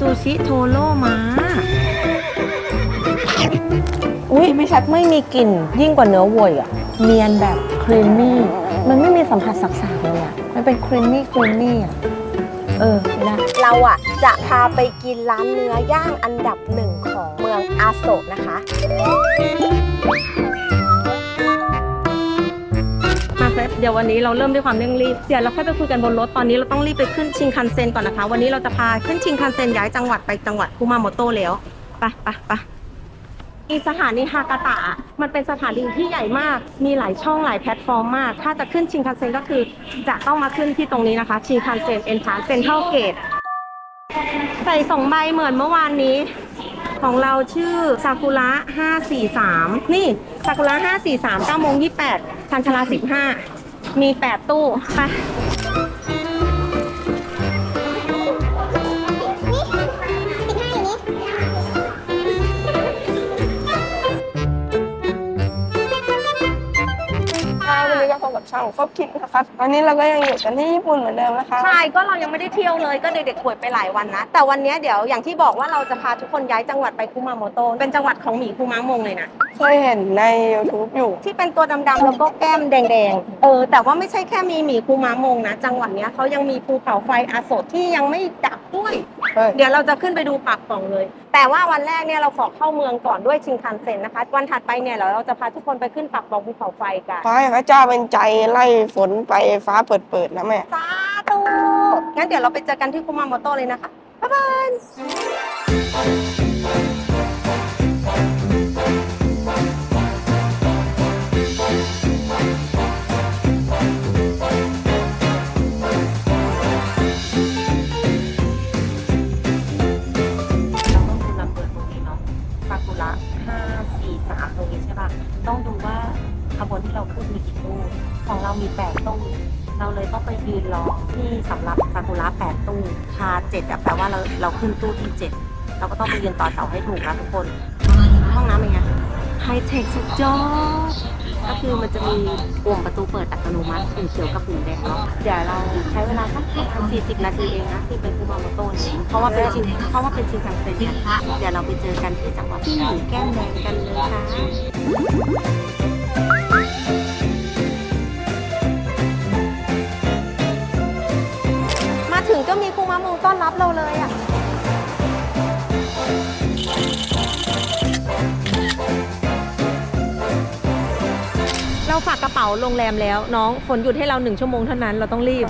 ซูชิโทโร่มาอุ้ยไม่ชัดไม่มีกลิ่น ยิ่งกว่าเนื้อวัวอีกอะเนียนแบบครีมมี่ มันไม่มีสัมผัสสักๆเลยอะมันเป็นครีมมี่ครีมมี่อะเออไม่ได้ เราอะจะพาไปกินร้านเนื้อย่างอันดับหนึ่งของเมืองอาโศกนะคะ เฟรเดี๋ยววันนี้เราเริ่มด้วยความเร่งรีบเดี๋ยวเราค่อยไปคุยกันบนรถตอนนี้เราต้องรีบไปขึ้นชิงคันเซ็นก่อนนะคะ วันนี้เราจะพาขึ้นชิงคันเซ็นย้ายจังหวัดไปจังหวัดคุมาโมโตะแล้วไปไปไปอีสถานีฮากาตะ มันเป็นสถานีที่ใหญ่มาก มีหลายช่องหลายแพลตฟอร์มมาก ถ้าจะขึ้นชิงคันเซ็นก็คือจะต้องมาขึ้นที่ตรงนี้นะคะ ชิงคันเซ็นเอ็นทรานเซ็นเท่าเกตใส่สองใบเหมือนเมื่อวานนี้ ของเราชื่อซากุระ543 นี่ซากุระ543 9โมง28ชันชาลา15 มี 8 ตู้ไป นี้ก็พบกับช่องครบคิดนะครับวันนี้เราก็ยังอยู่กันที่ญี่ปุ่นเหมือนเดิมนะคะ ใช่ก็เรายังไม่ได้เที่ยวเลยก็เด็กๆป่วยไปหลายวันนะ แต่วันนี้เดี๋ยวอย่างที่บอกว่าเราจะพาทุกคนย้ายจังหวัดไปคุมาโมโตะเป็นจังหวัดของหมีคุมะมงเลยนะ เคยเห็นใน YouTube อยู่ ที่เป็นตัวดำๆแล้วก็แก้มแดงๆ เออ แต่ว่าไม่ใช่แค่มีหมีคูม้ามงนะ จังหวัดเนี้ยเขายังมีภูเขาไฟอาโศกที่ยังไม่ดับด้วย เฮ้ย เดี๋ยวเราจะขึ้นไปดูปากปล่องเลย แต่ว่าวันแรกเนี่ยเราขอเข้าเมืองก่อนด้วยชิงคันเซ็นนะคะ วันถัดไปเนี่ยเดี๋ยวเราจะพาทุกคนไปขึ้นปากปล่องภูเขาไฟกัน ขอให้พระเจ้าเป็นใจไล่ฝนไปฟ้าเปิดๆนะแม่ สาธุงั้นเดี๋ยวเราไปเจอกันที่คุมาโมโตะเลยนะคะ บ๊ายบาย เราต้องดูลำเบอร์ตรงนี้เนาะซากุระห้าสี่สามตรงนี้ใช่ป่ะ ต้องดูว่าขบวนที่เราขึ้นมีกี่ตู้ ของเรามีแปดตู้ เราเลยต้องไปยืนรอที่สำหรับซากุระแปดตู้ชาเจ็ดอะแปลว่าเราเราขึ้นตู้ที่เจ็ดเราก็ต้องไปยืนต่อแถวให้ถูกนะทุกคน ห้องน้ำเป็นไงไฮเทคสุดยอด ก็คือมันจะมีปุ่มประตูเปิดอัตโนมัติปุ่มเขียวกับปุ่มแดงเนาะเดี๋ยวเราใช้เวลาสักสี่สิบนาทีเองนะที่เป็นคูมาโมโต้เนี่ยเพราะว่าเป็นชิงเพราะว่าเป็นชิงคันเซ็นเนี่ยเดี๋ยวเราไปเจอกันที่จังหวัดที่หมีแก้มแดงกันเลยค่ะ เราเลยอะเราฝากกระเป๋าโรงแรมแล้ว น้องฝนหยุดให้เราหนึ่งชั่วโมงเท่านั้นเราต้องรีบ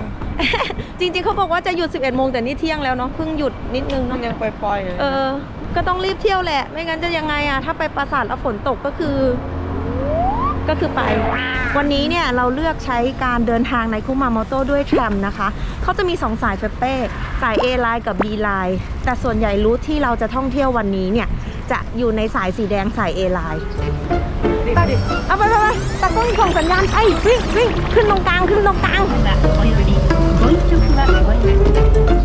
จริงๆเขาบอกว่าจะหยุด 11โมงแต่นี่เที่ยงแล้วเนาะเพิ่งหยุดนิดนึงมัเนาะนยังปล่อยๆเลยเออ ก็ต้องรีบเที่ยวแหละ ไม่งั้นจะยังไงอะถ้าไปปราสาทแล้วฝนตกก็คือ ก็คือไป วันนี้เนี่ยเราเลือกใช้การเดินทางในคุมาโมโตะด้วยแทรมนะคะ เขาจะมี 2 สายเฟเป้สาย A ไลน์กับ B ไลน์แต่ส่วนใหญ่รูทที่เราจะท่องเที่ยววันนี้เนี่ย จะอยู่ในสายสีแดงสาย A ไลน์ไปดิเอาไปไปไปตะก้องส่งสัญญาณไอ้วิ่งวิ่งขึ้นตรงกลางขึ้นตรงกลางซ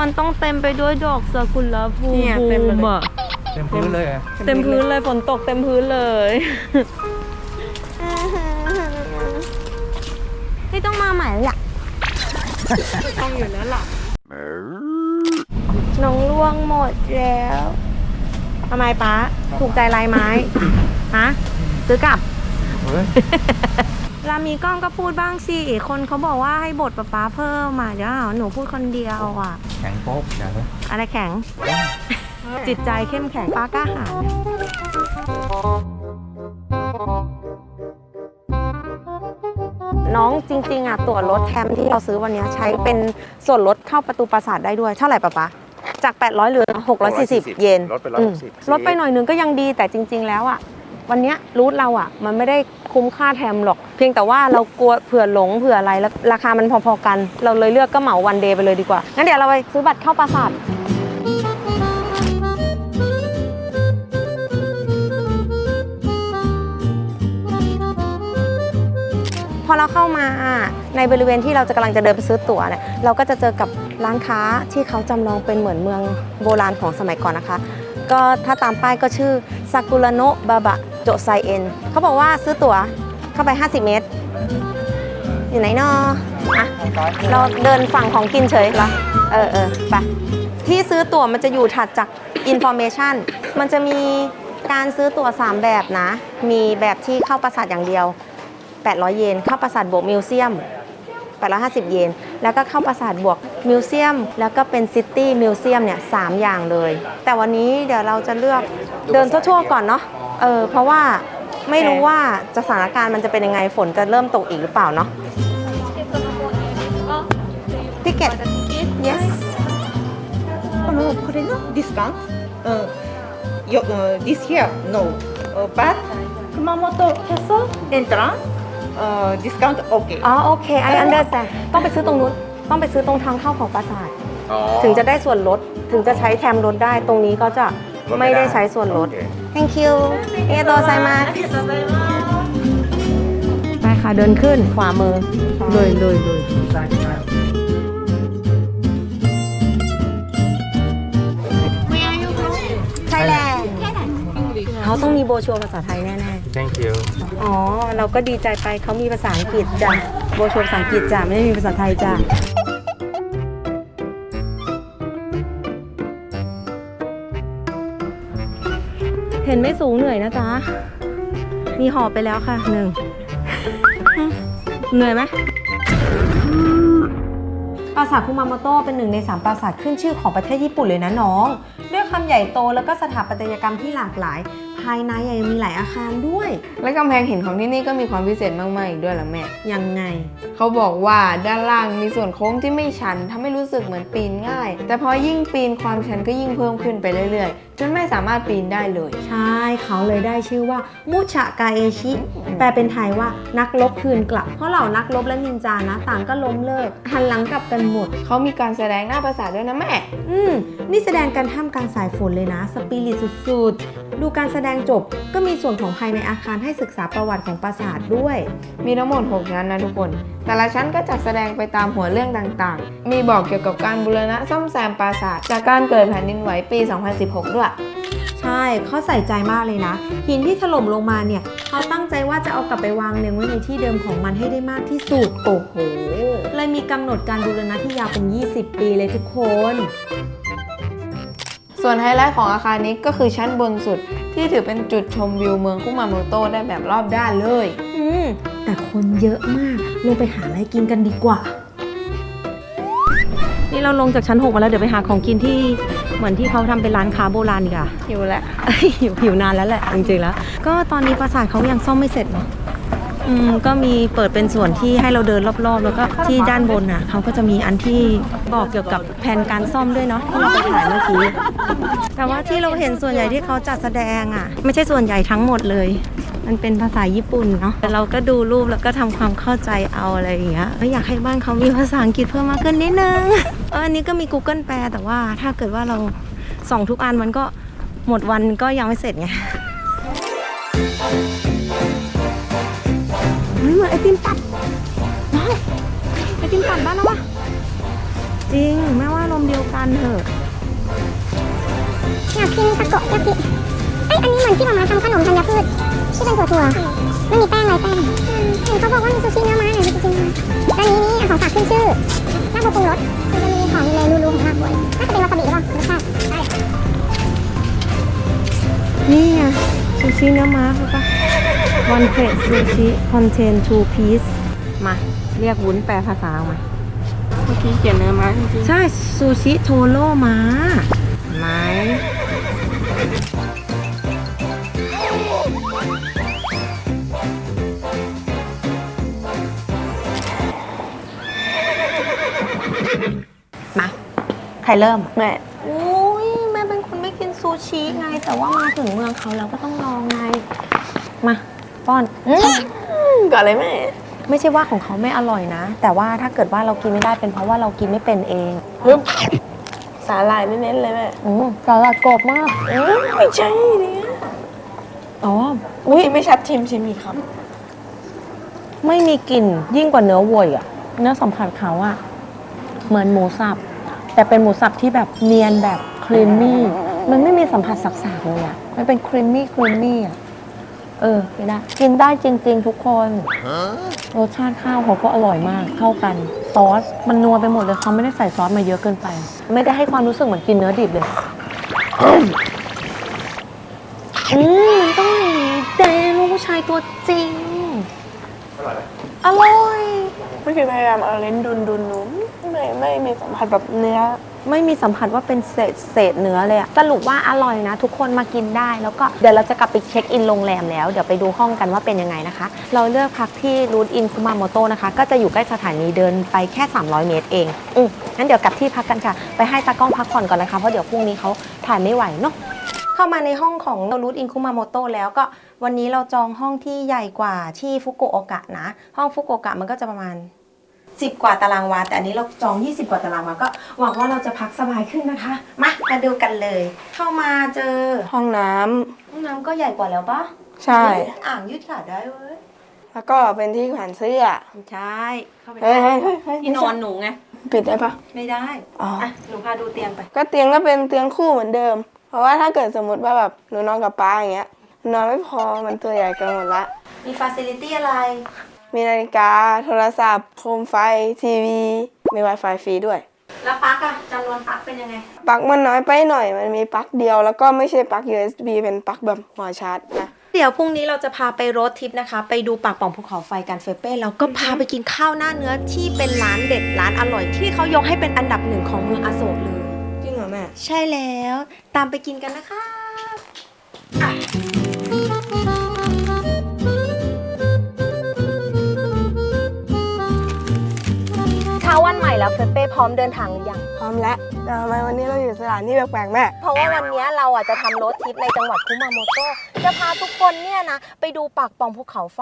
มันต้องเต็มไปด้วยดอกซากุระฟูเนี่ยบูเต็มไปมเลยอะเต็มพื้นเลยอะเต็มพื้นเลยฝนตกเต็มพื้นเลย ไม่ต้องมาใหม่เลยอะต้องอยู่แล้วล่ะน้องล่วงหมดแล้วทำไมป้าถูกใจลายไม้ ฮะซื้อกลับ เฮ้ย เวลามีกล้องก็พูดบ้างสิคนเขาบอกว่าให้บทป๊าป๊าเพิ่มอะเดี๋ยวหาว่าหนูพูดคนเดียวอะ แข็งโป๊กอย่างนี้อะไรแข็ง จิตใจเข้มแข็งป้ากล้าหาญน้องจริงๆอะตั๋วรถแทมที่เราซื้อวันเนี้ยใช้เป็นส่วนลดเข้าประตูปราสาทได้ด้วยเท่าไหร่ป๊าป๊าจาก 800เหลือ640 เยนลดไปอืม160 ลดไปหน่อยนึงก็ยังดีแต่จริง ๆ แล้วอะ วันนี้รูทเราอะ่ะ มันไม่ได้คุ้มค่าแถมหรอก เพียงแต่ว่าเรากลัวเผื่อหลงเผื่ออะไรแล้วราคามันพอๆกัน เราเลยเลือกก็เหมาวันเดย์ไปเลยดีกว่า งั้นเดี๋ยวเราไปซื้อบัตรเข้าปราสาทพอเราเข้ามาในบริเวณที่เราจะกำลังจะเดินไปซื้อตั๋วเนี่ยเราก็จะเจอกับร้านค้าที่เขาจำลองเป็นเหมือนเมืองโบราณของสมัยก่อนนะคะ ก็ถ้าตามป้ายก็ชื่อซากุระโนบาบะ โจไซเอ็นเขาบอกว่าซื้อตั๋วเข้าไป 50 เมตร อยู่ไหนนออะเราเดินฝั่งของกินเฉยเหรอเออเออไปที่ซื้อตั๋วมันจะอยู่ถัดจาก Information มันจะมีการซื้อตั๋ว 3 แบบนะ มีแบบที่เข้าปราสาทอย่างเดียว 800 เยน เข้าปราสาทบวกมิวเซียม 850 เยน แล้วก็เข้าปราสาทบวกมิวเซียม แล้วก็เป็นซิตี้มิวเซียมเนี่ยสามอย่างเลย แต่วันนี้เดี๋ยวเราจะเลือกเดินทั่วๆก่อนเนาะ เออ เพราะว่าไม่รู้ว่าจะสถานการณ์มันจะเป็นยังไง ฝนจะเริ่มตกอีกหรือเปล่าเนาะทิเก็ต yes あのこれのディスカウント、うん、よ、うん、this here no, Uh, but 熊本キャストエントランス、uh, discount okay. อ๋อโอเค I understand ต้องไปซื้อตรงนู้น ต้องไปซื้อตรงทางเข้าของปราสาท ถึงจะได้ส่วนลด ถึงจะใช้แทมลดได้ ตรงนี้ก็จะ ไม่ได้ใช้ส่วนลด thank you เอโตไซมาไปค่ะเดินขึ้นขวามือเลยเลยเลยไทยแลนด์เขาต้องมีโบรชัวร์ภาษาไทยแน่ thank you ๆ อ๋อ เราก็ดีใจไปเขามีภาษาอังกฤษจ้ะโบรชัวร์ภาษาอังกฤษจ้ะไม่ได้มีภาษาไทยจ้ะ เห็นไม่สูงเหนื่อยนะจ๊ะ มีหอบไปแล้วค่ะหนึ่ง เหนื่อยไหมปราสาทคุมาโมโตะเป็นหนึ่งในสามปราสาทขึ้นชื่อของประเทศญี่ปุ่นเลยนะน้อง ด้วยความใหญ่โตแล้วก็สถาปัตยกรรมที่หลากหลาย ภายในยังมีหลายอาคารด้วย และกำแพงหินของที่นี่ก็มีความพิเศษมากๆอีกด้วยล่ะแม่ ยังไง เขาบอกว่าด้านล่างมีส่วนโค้งที่ไม่ชันทำให้รู้สึกเหมือนปีนง่าย แต่พอยิ่งปีนความชันก็ยิ่งเพิ่มขึ้นไปเรื่อยๆ จนไม่สามารถปีนได้เลย ใช่เขาเลยได้ชื่อว่ามุชะกาเอชิ แปลเป็นไทยว่านักลบคืนกลับ เพราะเหล่านักลบและนินจานะ ต่างก็ล้มเลิก หันหลังกลับกันหมด เขามีการแสดงหน้าปราสาทด้วยนะแม่ อืม นี่แสดงการท่ามกลางสายฝนเลยนะ สปิริตสุดๆ ดูการแสดงจบก็มีส่วนของภายในอาคารให้ศึกษาประวัติของปราสาทด้วย มีทั้งหมด 6 ชั้นนะทุกคน แต่ละชั้นก็จัดแสดงไปตามหัวเรื่องต่างๆ มีบอกเกี่ยวกับการบูรณะซ่อมแซมปราสาทจากการเกิดแผ่นดินไหวปี 2016 ด้วย ใช่เขาใส่ใจมากเลยนะ หินที่ถล่มลงมาเนี่ยเขาตั้งใจว่าจะเอากลับไปวางเรียงไว้ในที่เดิมของมันให้ได้มากที่สุด โอ้โห เลยมีกำหนดการบูรณะที่ยาวเป็น 20 ปีเลยทุกคน ส่วนไฮไลท์ของอาคารนี้ก็คือชั้นบนสุด ที่ถือเป็นจุดชมวิวเมืองคุมาโมโตะได้แบบรอบด้านเลย อืม แต่คนเยอะมาก ลงไปหาอะไรกินกันดีกว่า นี่เราลงจากชั้น 6 มาแล้วเดี๋ยวไปหาของกินที่เหมือนที่เขาทำเป็นร้านค้าโบราณดีกว่าหิวแล้วหิวหิวนานแล้วแหละจริงๆแล้ว ก็ตอนนี้ปราสาทเขายังซ่อมไม่เสร็จเนาะ อืมก็มีเปิดเป็นส่วนที่ให้เราเดินรอบๆ แล้วก็ที่ด้านบนน่ะเขาก็จะมีอันที่บอกเกี่ยวกับแผนการซ่อมด้วยเนาะที่เราไปถ่ายเมื่อกี้แต่ว่าที่เราเห็นส่วนใหญ่ที่เขาจัดแสดงอะ ไม่ใช่ส่วนใหญ่ทั้งหมดเลย มันเป็นภาษาญี่ปุ่นเนาะแต่เราก็ดูรูปแล้วก็ทำความเข้าใจเอาอะไรอย่างเงี้ยอยากให้บ้านเขามีภาษาอังกฤษเพิ่มมากขึ้นนิดนึงอออันนี้ก็มี Google แปลแต่ว่าถ้าเกิดว่าเราส่องทุกอันมันก็หมดวันก็ยังไม่เสร็จไง เฮ้ยเหมือนไอติมตัดน้องไอติมตัดบ้านแล้ววะจริงแม่ว่าลมเดียวกันเถอะอยากกินทาโกะยากิเอ้ยอันนี้เหมือนที่มามาทำขนมธัญพืชที่เป็นถั่วถั่วไม่มีแป้งไรแป้งเห็นเขาบอกว่ามีซูชิเนื้อม้าไหนมีซูชิเนื้อม้าแล้วนี้นี่ของฝากขึ้นชื่อหน้าบปรุงรสมันจะมีของในรูๆของหน้าบวยน่าจะเป็นวาซาบิหรือเปล่ารสชาติใช่นี่ไงซูชิเนื้อม้าเขาปะ one plate ซูชิ contain two piece มา เรียกวุ้นแปลภาษาออกมา เมื่อกี้เขียนเนื้อม้าจริงใช่ซูชิโทโร่ม้าไหมมาใครเริ่มแม่โอ้ยแม่เป็นคนไม่กินซูชิไง แต่ว่ามาถึงเมืองเขาแล้วก็ต้องลองไงมา ป้อน ก่อนเลยแม่ ไม่ใช่ว่าของเขาไม่อร่อยนะ แต่ว่าถ้าเกิดว่าเรากินไม่ได้เป็นเพราะว่าเรากินไม่เป็นเองปึ๊บสาหร่ายเน้นๆเลยแม่อืมสลัดกรอบมากอืมไม่ใช่เนี่ยอ๋อ อุ้ยไม่ชัดชิมชิมอีกครับ ไม่มีกลิ่นยิ่งกว่าเนื้อวัวอีกอะอเนื้อสัมผัสเขาอะเหมือนหมูสับ แต่เป็นหมูสับที่แบบเนียนแบบครีมมี่ มันไม่มีสัมผัสสักๆเลยอะมันเป็นครีมมี่ครีมมี่อะ เออกินได้กินได้จริง ๆ ทุกคน รสชาติข้าวเขาก็อร่อยมากเข้ากันซอสมันนัวไปหมดเลยเขาไม่ได้ใส่ซอสมาเยอะเกินไป ไม่ได้ให้ความรู้สึกเหมือนกินเนื้อดิบเลย อืมมันต้องอย่างนี้เจลูกผู้ชายตัวจริง อร่อยไม่ เคยพยายามเอาเลนดุนดุนนุ่มไม่ไม่มีสัมผัสแบบเนื้อ ไม่มีสัมผัสว่าเป็นเศษเศษเนื้อเลยอะสรุปว่าอร่อยนะ ทุกคนมากินได้แล้วก็เดี๋ยวเราจะกลับไปเช็คอินโรงแรมแล้ว เดี๋ยวไปดูห้องกันว่าเป็นยังไงนะคะ เราเลือกพักที่รูทอินคุมาโมโตนะคะ ก็จะอยู่ใกล้สถานีเดินไปแค่ 300 เมตรเอง อืมงั้นเดี๋ยวกลับที่พักกันค่ะ ไปให้ตากล้องพักผ่อนก่อนนะคะ เพราะเดี๋ยวพรุ่งนี้เขาถ่ายไม่ไหวเนาะเข้ามาในห้องของรูทอินคุมาโมโตแล้วก็วันนี้เราจองห้องที่ใหญ่กว่าที่ฟุกุโอกะนะ ห้องฟุกุโอกะมันก็จะประมาณ 10 กว่าตารางวา แต่อันนี้เราจอง 20 กว่าตารางวา ก็หวังว่าเราจะพักสบายขึ้นนะคะ มา มาดูกันเลย เข้ามาเจอ ห้องน้ำห้องน้ำก็ใหญ่กว่าแล้วปะใช่ อ่างยืดขาได้เว้ย แล้วก็เป็นที่แขวนเสื้อใช่ เข้าไปเฮ้ยเฮ้ยเฮ้ยเฮ้ยที่นอนหนูไง ปิดได้ปะ ไม่ได้ อ๋ออ่ อะ หนูพาดูเตียงไป ก็เตียงก็เป็นเตียงคู่เหมือนเดิม เพราะว่าถ้าเกิดสมมติว่าแบบหนูนอนกับป้าอย่างเงี้ยนอนไม่พอมันตัวใหญ่เกันหมดละ มีฟาซิลิตี้อะไร มีนาฬิกา โทรศัพท์ โคมไฟ ทีวี มี Wi-Fi ฟรีด้วย แล้วปลั๊กอะจำนวนปลั๊กเป็นยังไง ปลั๊กมันน้อยไปหน่อย มันมีปลั๊กเดียว แล้วก็ไม่ใช่ปลั๊ก USB เป็นปลั๊กแบบหัวชาร์จนะ เดี๋ยวพรุ่งนี้เราจะพาไปโรดทริปนะคะ ไปดูปากป่องภูเขาไฟกันเฟเป้แล้วก็พาไปกินข้าวหน้าเนื้อที่เป็นร้านเด็ดร้านอร่อยที่เขายกให้เป็นอันดับหนึ่งของเมืองอโศกเลย จริงเหรอแม่ ใช่แล้ว ตามไปกินกันนะคะอะ วันใหม่แล้วเฟเป้พร้อมเดินทางหรือยัง พร้อมแล้วแต่ทำไมวันนี้เราอยู่สถานที่แปลกๆแม่ เพราะว่าวันนี้เราอะจะทำรถทริปในจังหวัดคุมาโมโตะจะพาทุกคนเนี่ยนะ ไปดูปากปล่องภูเขาไฟ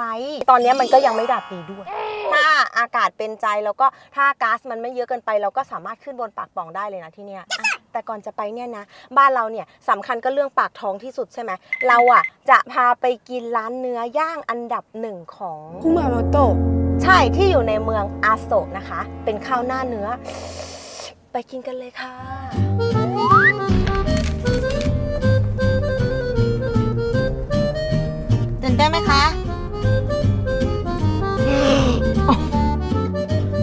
ตอนนี้มันก็ยังไม่ดับดีด้วย ถ้าอากาศเป็นใจแล้วก็ถ้าก๊าซมันไม่เยอะเกินไป เราก็สามารถขึ้นบนปากปล่องได้เลยนะที่เนี่ยอะแต่ก่อนจะไปเนี่ยนะ บ้านเราเนี่ยสำคัญก็เรื่องปากท้องที่สุดใช่ไหมเราอะจะพาไปกินร้านเนื้อย่างอันดับหนึ่งของ คุมาโมโตะ ใช่ที่อยู่ในเมืองอาโศกนะคะ เป็นข้าวหน้าเนื้อ ไปกินกันเลยค่ะ ตื่นเต้นไหมคะ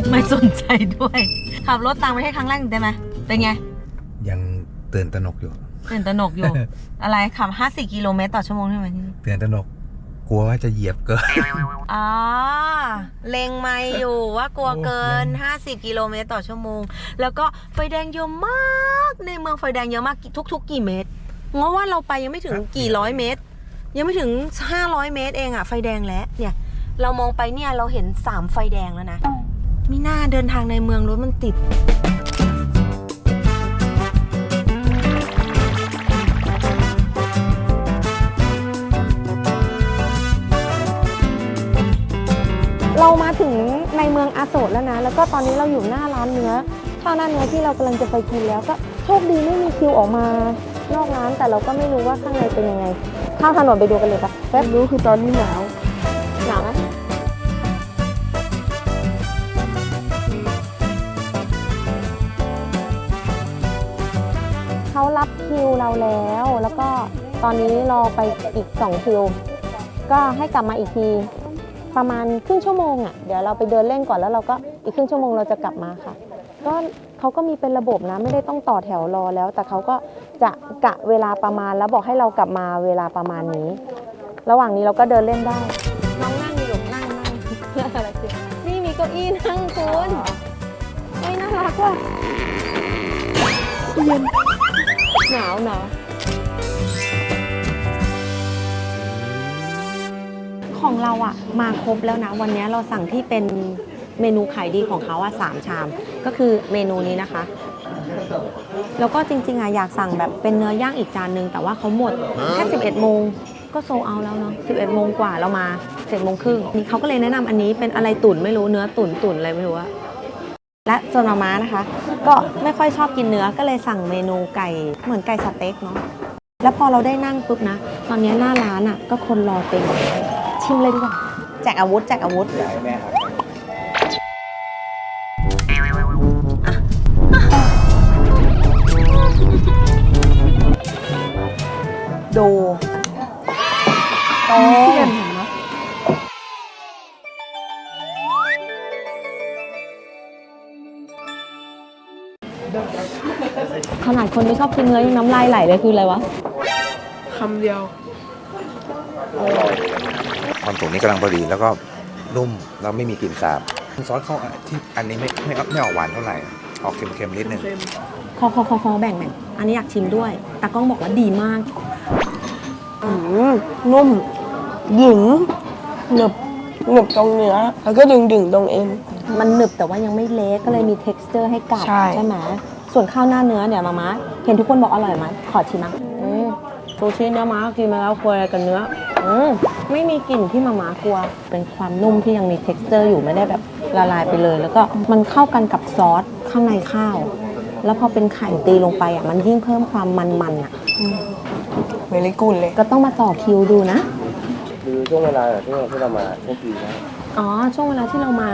ไม่สนใจด้วย ขับรถต่างประเทศครั้งแรกตื่นเต้นไหมเป็นไง ยังตื่นตระหนกอยู่ตื่นตระหนกอยู่ อะไรขับ 50 กิโลเมตรต่อชั่วโมงใช่ไหมที่นี่ตื่นตระหนก กลัวว่าจะเหยียบเกิน อ๋อ เล็งไม่อยู่ว่ากลัวเกิน50 กิโลเมตรต่อชั่วโมง แล้วก็ไฟแดงเยอะมากในเมืองไฟแดงเยอะมากทุกๆ กี่เมตรงว่าเราไปยังไม่ถึงกี่ร้อยเมตร ยังไม่ถึง 500 เมตรเองอะไฟแดงแล้วเนี่ย เรามองไปเนี่ยเราเห็น 3 ไฟแดงแล้วนะ มีหน้าเดินทางในเมืองรถมันติด มืองอาโศกแล้วนะ แล้วก็ตอนนี้เราอยู่หน้าร้านเนื้อข้าวหน้าเนื้อที่เรากำลังจะไปกินแล้วก็โชคดีไม่มีคิวออกมานอกร้านแต่เราก็ไม่รู้ว่าข้างในเป็นยังไง ข้ามถนนไปดูกันเลยปะแป๊บรู้คือตอนนี้หนาวหนาวไหมเขารับคิวเราแล้ว แล้วก็ตอนนี้รอไปอีก 2 คิว ก็ให้กลับมาอีกที ประมาณครึ่งชั่วโมงอะเดี๋ยวเราไปเดินเล่นก่อนแล้วเราก็อีกครึ่งชั่วโมงเราจะกลับมาค่ะ ก็เขาก็มีเป็นระบบนะไม่ได้ต้องต่อแถวรอแล้ว แต่เขาก็จะกะเวลาประมาณแล้วบอกให้เรากลับมาเวลาประมาณนี้ ระหว่างนี้เราก็เดินเล่นได้น้องนั่งอยู่นั่งนั่งอะไรคือนี่มีเก้าอี้นั่งคุณไม่น่ารักว่ะเย็นหนาวหนาว ของเราอะมาครบแล้วนะ วันนี้เราสั่งที่เป็นเมนูขายดีของเขาอะสามชาม ก็คือเมนูนี้นะคะ แล้วก็จริงๆอะอยากสั่งแบบเป็นเนื้อย่างอีกจานนึง แต่ว่าเขาหมดแค่11โมงก็โซเอาแล้วเนาะ11โมงกว่าเรามา7โมงครึ่งนี่เขาก็เลยแนะนำอันนี้เป็นอะไรตุ๋นไม่รู้เนื้อตุ๋นตุ๋นอะไรไม่รู้อะและส่วนมาม่านะคะ ก็ไม่ค่อยชอบกินเนื้อก็เลยสั่งเมนูไก่เหมือนไก่สเต็กเนาะแล้วพอเราได้นั่งปุ๊บนะ ตอนนี้หน้าร้านอะก็คนรอเต็ม ชิมเลยดีกว่าแจกอาวุธแจกอาวุธอยากให้แม่ครัดูตขนาดคนไม่ชอบกินเลยยังน้ำลายไหลเลยคืออะไรวะ คำเดียว ความสูงนี้กำลังพอดีแล้วก็นุ่มแล้วไม่มีกลิ่นสาบซอสเขาอะที่อันนี้ไม่ไม่ไม่ออกหวานเท่าไหร่ออกเค็มๆนิดนึงคอคอคอคอแบ่งแบ่งอันนี้อยากชิมด้วยตากล้องบอกว่าดีมากอืมนุ่มหยิงหนึบหนึบตรงเนื้อแล้วก็ดึงดึงๆตรงเอ็นมันหนึบแต่ว่ายังไม่เละก็เลยมี t e x t อร์ให้กัดใช่ไหมส่วนข้าวหน้าเนื้อเนี่ยมาม่าเห็นทุกคนบอกอร่อยไหมขอชิมมั้งอืมซูชิเนื้อม้ากินมาแล้วควรอะไรกับเนื้อ อืมไม่มีกลิ่นที่มาม่ากลัว เป็นความนุ่มที่ยังมี t e x t อร์อยู่ไม่ได้แบบละลายไปเลย แล้วก็มันเข้ากันกับซอสข้างในข้าว แล้วพอเป็นไข่ตีลงไปอะมันยิ่งเพิ่มความมันๆอะ เวลิกุลเลย ก็ต้องมาต่อคิวดูนะ คือช่วงเวลาที่ที่เรามาโชคดีนะ อ๋อ ช่วงเวลาที่เรามา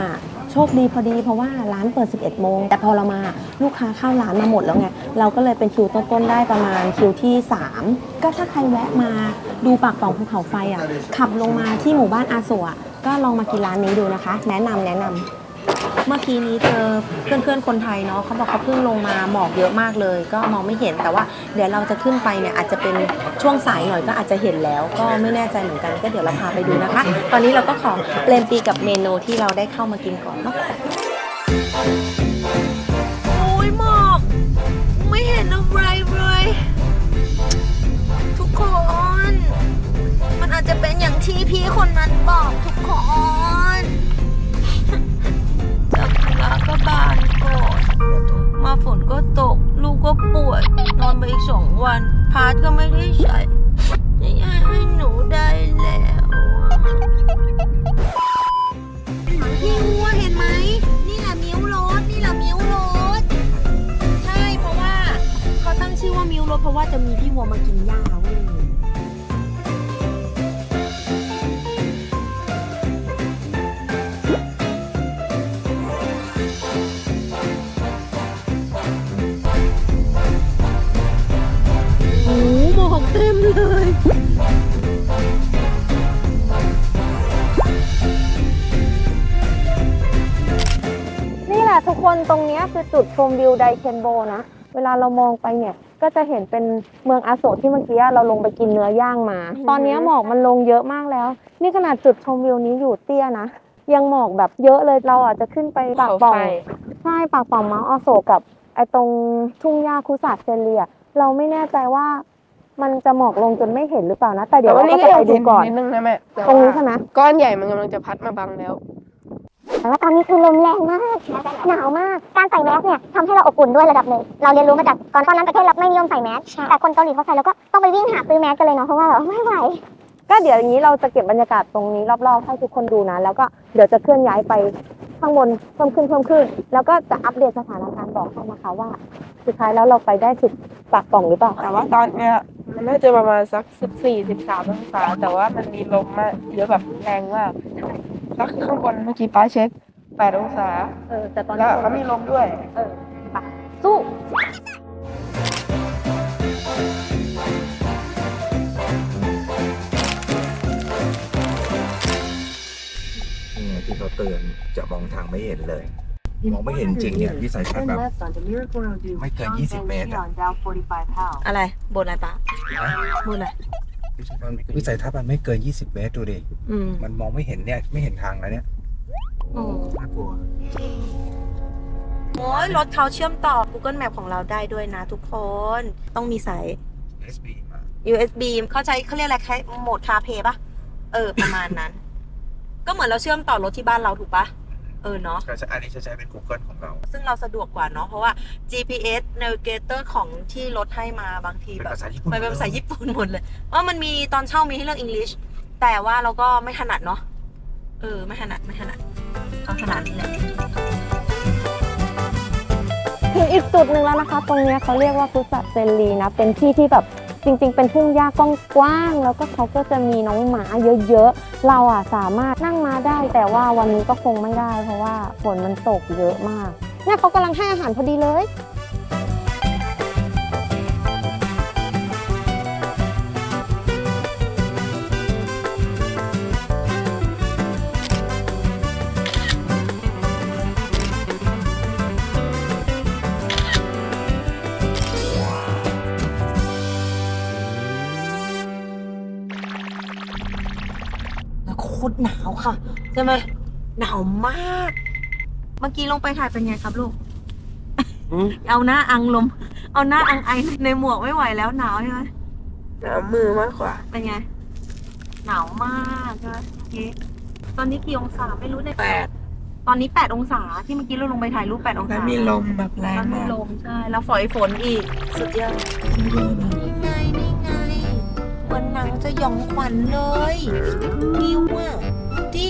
โชคดีพอดีเพราะว่าร้านเปิด 11 โมง แต่พอเรามาลูกค้าเข้าร้านมาหมดแล้วไง เราก็เลยเป็นคิวต้นๆได้ประมาณคิวที่ 3 ก็ถ้าใครแวะมาดูปากป่องภูเขาไฟอะขับลงมาที่หมู่บ้านอาโซะก็ลองมากินร้านนี้ดูนะคะ แนะนำแนะนำ เมื่อกี้นี้เจอเพื่อนๆคนไทยเนาะเขาบอกเขาเพิ่งลงมาหมอกเยอะมากเลย ก็มองไม่เห็นแต่ว่าเดี๋ยวเราจะขึ้นไปเนี่ยอาจจะเป็นช่วงสายหน่อยก็อาจจะเห็นแล้ว ก็ไม่แน่ใจเหมือนกันก็เดี๋ยวเราพาไปดูนะคะ ตอนนี้เราก็ขอเปลนปีกับเมนูที่เราได้เข้ามากินก่อนเนาะโอ้ยหมอก ไม่เห็นอะไรเลยทุกคน มันอาจจะเป็นอย่างที่พี่คนนั้นบอกทุกคน บานก่อนมาฝนก็ตก ลูกก็ป่วย นอนไปอีกสองวัน พาร์ทก็ไม่ได้ใช้ยังไงให้หนูได้แล้วพี่วัวเห็นไหม นี่แหละมิ้วรถ นี่แหละมิ้วรถ ใช่เพราะว่าเขาตั้งชื่อว่ามิ้วรถเพราะว่าจะมีพี่วัวมากินหญ้าเว้ย ทุกคนตรงเนี้ยคือจุดชมวิวไดเคนโบนะ เวลาเรามองไปเนี่ย ก็จะเห็นเป็นเมืองอาโศกที่เมื่อกี้เราลงไปกินเนื้อย่างมา ตอนเนี้ยหมอกมันลงเยอะมากแล้ว นี่ขนาดจุดชมวิวนี้อยู่เตี้ยนะ ยังหมอกแบบเยอะเลยเราอาจจะขึ้นไปปากป่องใช่ปากป่องเมาส์อาโศกกับไอตรงทุ่งหญ้าคุสาเซเลีย เราไม่แน่ใจว่ามันจะหมอกลงจนไม่เห็นหรือเปล่านะ แต่เดี๋ยวเราก็จะไปดูก่อนนิดนึงนะแม่แต่ตรงนี้ว่าใช่ไหมก้อนใหญ่มันกำลังจะพัดมาบังแล้ว แต่ว่าตอนนี้คือลมแรงมาก หนาวมาก การใส่แมสเนี่ยทำให้เราอบอุ่นด้วยระดับหนึ่ง เราเรียนรู้มาจากก่อนตอนนั้นประเทศเราไม่นิยมใส่แมส แต่คนเกาหลีเขาใส่แล้วก็ต้องไปวิ่งหาซื้อแมสกันเลยเนาะ เพราะว่าแบบไม่ไหว ก็เดี๋ยวอย่างนี้เราจะเก็บบรรยากาศตรงนี้รอบๆให้ทุกคนดูนะ แล้วก็เดี๋ยวจะเคลื่อนย้ายไป ข้างบนเพิ่มขึ้นเพิ่มขึ้น แล้วก็จะอัปเดตสถานการณ์บอกให้นะคะว่า สุดท้ายแล้วเราไปได้สุดปากป่องหรือเปล่าแต่ว่าตอนเนี้ยมันน่าจะประมาณสักสิบสี่สิบสามองศาแต่ว่ามันมีลมมากเยอะแบบแรงมากแล้วคือข้างบนเมื่อกี้ป้าเช็คแปดองศาเออแต่ตอนแล้นี้วเขามีลมด้วยสู้นี่ไงที่ เขาเตือนจะมองทางไม่เห็นเลย มองไม่เห็นจริงเนี่ยวิสัยทัศน์แบบไม่เกิน 20 เมตรอะอะไรบนอะไรปะบนอะไรวิสัยทัศน์มันไม่เกิน 20 เมตรดูดิอืมมันมองไม่เห็นเนี่ยไม่เห็นทางแล้วเนี่ยอืมน่ากลัวโอ้ยรถเขาเชื่อมต่อ Google Map ของเราได้ด้วยนะทุกคนต้องมีสาย SB มา USB เขาใช้เขาเรียกอะไรคล้ายโหมดคาเพย์ปะเออ ประมาณนั้น ก็เหมือนเราเชื่อมต่อรถที่บ้านเราถูกปะเออเนาะก็จะอันนี้จะใช้เป็น Google ของเราซึ่งเราสะดวกกว่าเนาะเพราะว่า GPS Navigator ของที่รถให้มาบางทีเป็นแบบภาษาญี่ปุ่นมันเป็นภาษาญี่ปุ่นหมดเลยว่ามันมีตอนเช่ามีให้เลือกอังกฤษแต่ว่าเราก็ไม่ถนัดเนาะเออ ไม่ถนัดไม่ถนัดเขาถนัดนี่แหละถึงอีกจุดหนึ่งแล้วนะคะ ตรงเนี้ยเขาเรียกว่าฟุตสัตเซนลีนะ เป็นที่ที่แบบ จริงๆ เป็นทุ่งหญ้ากว้างๆแล้วก็เขาก็จะมีน้องหมาเยอะๆ เราอะสามารถนั่งมาได้ แต่ว่าวันนี้ก็คงไม่ได้ เพราะว่าฝนมันตกเยอะมากเนี่ยเขากำลังให้อาหารพอดีเลย ช่ไหมหนาวมาก เมื่อกี้ลงไปถ่ายเป็นไงครับลูกเอาหน้าอังลม เอาหน้าอังไอในหมวกไม่ไหวแล้วหนาวใช่ไหมหนาวมือมากกว่าเป็นไง หนาวมากใช่ไหมเมื่อกี้ตอนนี้กี่องศาไม่รู้ในแปดตอนนี้8องศาที่เมื่อกี้เราลงไปถ่ายรูป8องแล้ศาวมีลมแบบแรงแล้วมีมากลมใช่แล้วฝอยฝนอีก สุดยอดนี่ไงนี่ไงเหมือนหนังจะหยองขวัญเลยวิวอะดิ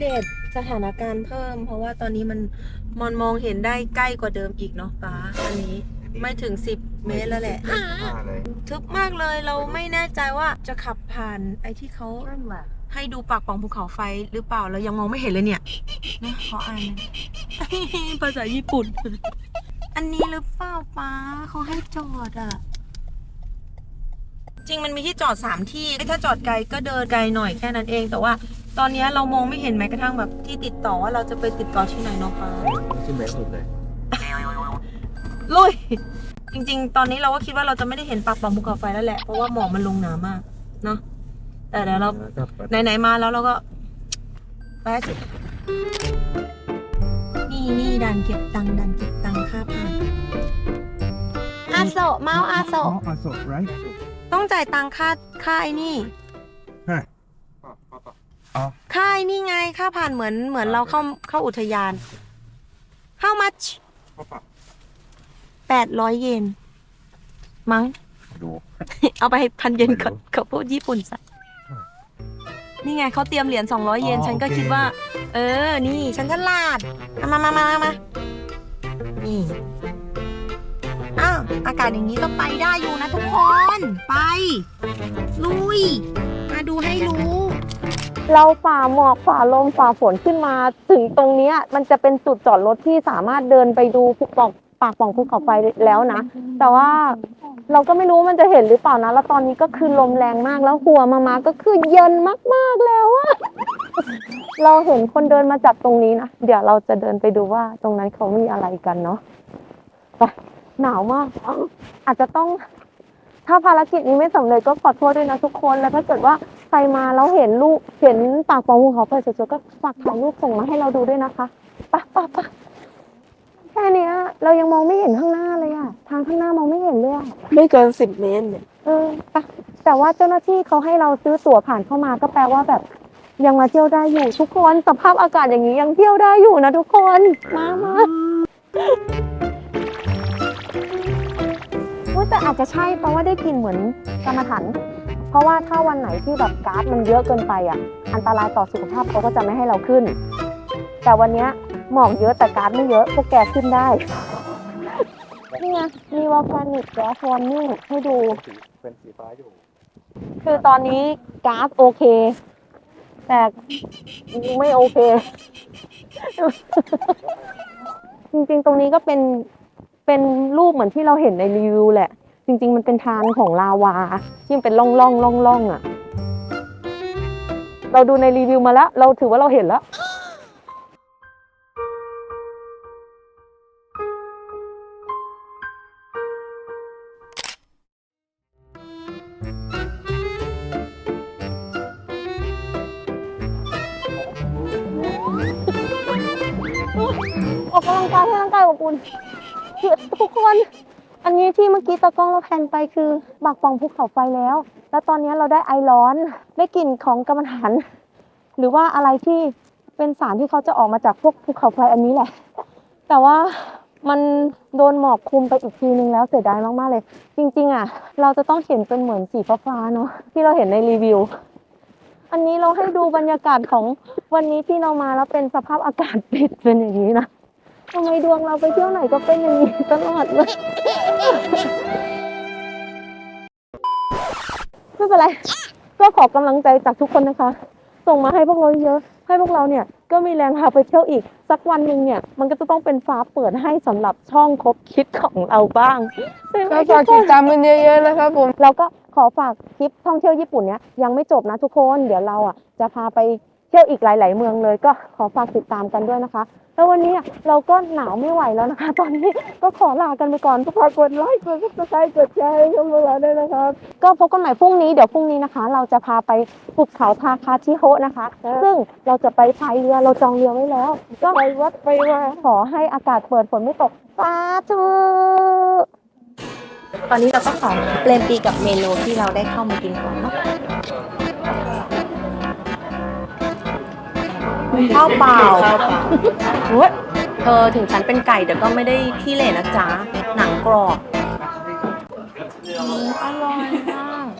เราอัปเดตสถานการณ์เพิ่ม เพราะว่าตอนนี้มันมอนมองเห็นได้ใกล้กว่าเดิมอีกเนาะป้าอันนี้ไม่ถึง 10 เมตรแล้วแหละเลยทึบมากเลยเราไม่แน่ใจว่าจะขับผ่านไอ้ที่เขาให้ดูปากป่องภูเขาไฟหรือเปล่าเรายังมองไม่เห็นเลยเนี่ยนะขออ่านภาษาญี่ปุ่น อันนี้หรือเปล่าป้าเขาให้จอดอะจริงมันมีที่จอดสามที่ ถ้าจอดไกลก็เดินไกลหน่อยแค่นั้นเอง แต่ว่า ตอนนี้เรามองไม่เห็นแม้กระทั่งแบบที่ติดต่อว่าเราจะไปติดต่อที่ไหนเนาะป้าขึ้นไปสุดเลยลุย จริง ๆ ตอนนี้เราก็คิดว่าเราจะไม่ได้เห็นปากป่องภูเขาไฟแล้วแหละ เพราะว่าหมอกมันลงหนามาก เนาะแต่เดี๋ยวเรา แล้วก็เปิดไหน ๆ มาแล้วเราก็ ไปให้สุด นี่นี่ดันเก็บตังค์ดันเก็บตังค่าผ่านอาโซเมาส์อาโซอ๋ออาโศกไรต้องจ่ายตังค่าค่าไอ้นี่ฮะ ค่าไอ้นี่ไงค่าผ่านเหมือนเหมือนเราเข้าเข้าอุทยาน How much แปดร้อยเยนมั้ง ดู เอาไปพันเยนไม่รู้ก่อนเขาพูดญี่ปุ่นซะนี่ไงเขาเตรียมเหรียญ200 เยน อ๋อฉันก็โอเค คิดว่า เออ นี่ ฉันฉลาดเอามามามามามานี่อ้าวอากาศอย่างนี้ก็ไปได้อยู่นะทุกคน ไป ลุย มาดูให้รู้ เราฝ่าหมอกฝ่าลมฝ่าฝนขึ้นมา ถึงตรงเนี้ยมันจะเป็นจุดจอดรถที่สามารถเดินไปดูภูปอกปากป่องภูเขาไฟแล้วนะ แต่ว่าเราก็ไม่รู้มันจะเห็นหรือเปล่านะ แล้วตอนนี้ก็คือลมแรงมากแล้วหัวมามาก็คือเย็นมากๆแล้วอะเราเห็นคนเดินมาจากตรงนี้นะ เดี๋ยวเราจะเดินไปดูว่าตรงนั้นเขามีอะไรกันเนาะไปหนาวมาก อาวอาจจะต้อง ถ้าภารกิจนี้ไม่สำเร็จก็ขอโทษด้วยนะทุกคน แล้วถ้าเกิดว่า ใครมาแล้วเห็นลูกเห็นปากปองภูเขาไฟสวยๆก็ฝากถ่ายรูปส่งมาให้เราดูด้วยนะคะไปะปะปะแค่เนี้ย เรายังมองไม่เห็นข้างหน้าเลยอะทางข้างหน้ามองไม่เห็นเลยอะไม่เกินสิบเมตรเนี่ยเออปะแต่ว่าเจ้าหน้าที่เขาให้เราซื้อตั๋วผ่านเข้ามาก็แปลว่าแบบ ยังมาเที่ยวได้อยู่ทุกคนสภาพอากาศอย่างนี้ยังเที่ยวได้อยู่นะทุกคนมามาว่าแต่อาจจะใช่เพราะว่าได้กลิ่นเหมือนกรรมฐาน เพราะว่าถ้าวันไหนที่แบบก๊าซมันเยอะเกินไปอะ อันตรายต่อสุขภาพเขาก็จะไม่ให้เราขึ้น แต่วันเนี้ยหมอกเยอะแต่ก๊าซไม่เยอะพวกแกขึ้นได้ นี่ไงมีวอลคานิกแก๊สวอร์นิ่งให้ดู เป็นสีฟ้าอยู่ คือตอนนี้ก๊าซโอเค แต่ไม่โอเค จริงๆตรงนี้ก็เป็นเป็นรูปเหมือนที่เราเห็นในรีวิวแหละ จริง ๆ มันเป็นทานของลาวาที่มันเป็นร่องร่องร่องร่องๆอะเราดูในรีวิวมาแล้ว เราถือว่าเราเห็นแล้ว มื่อกี้ตากล้องเราแพนไปคือบักปองภูเขาไฟแล้ว แล้วตอนนี้เราได้ไอร้อนได้กลิ่นของกรรมฐานหรือว่าอะไรที่เป็นสารที่เขาจะออกมาจากพวกภูเขาไฟอันนี้แหละ แต่ว่ามันโดนหมอกคลุมไปอีกทีนึงแล้วเสียดายมากๆเลย จริงๆอะ เราจะต้องเห็นเป็นเหมือนสีฟ้าๆเนาะที่เราเห็นในรีวิว อันนี้เราให้ดูบรรยากาศของวันนี้ที่เรามาแล้วเป็นสภาพอากาศปิดเป็นอย่างนี้นะทำไมดวงเราไปเที่ยวไหนก็เป็นอย่างนี้ตลอดเลย ไม่เป็นไร ก็ขอกำลังใจจากทุกคนนะคะ ส่งมาให้พวกเราเยอะ ให้พวกเราเนี่ยก็มีแรงพาไปเที่ยวอีก สักวันหนึ่งเนี่ย มันก็จะต้องเป็นฟ้าเปิดให้สำหรับช่องคบคิดของเราบ้างใช่ไหมก็ทุฝากกคติดน ตามมันเยอะๆนะครับผม เราก็ขอฝากทริปท่องเที่ยวญี่ปุ่นเนี้ยยังไม่จบนะทุกคน เดี๋ยวเราอะจะพาไป เที่ยวอีกหลาย ๆ เมืองเลยก็ขอฝากติดตามกันด้วยนะคะ แล้ววันนี้เราก็หนาวไม่ไหวแล้วนะคะ ตอนนี้ก็ขอลากันไปก่อนฝากกดไลค์กดซับสไครต์กดแชร์ให้ช่องพวกเราด้วยนะครับ ก็พบกันใหม่พรุ่งนี้เดี๋ยวพรุ่งนี้นะคะ เราจะพาไปภูเขาทาคาชิโฮะนะคะ ซึ่งเราจะไปพายเรือเราจองเรือไว้แล้ว ก็ไปวัดไปมาขอให้อากาศเปิดฝนไม่ตกสาธุตอนนี้เราก็ขอเปลนปีกับเมนูที่เราได้เข้ามากินก่อนเนาะ ข้าวเปล่าเฮ้ยเธอถึงฉันเป็นไก่แต่ก็ไม่ได้ขี้เหร่นะจ๊ะ หนังกรอบอืมอร่อยมาก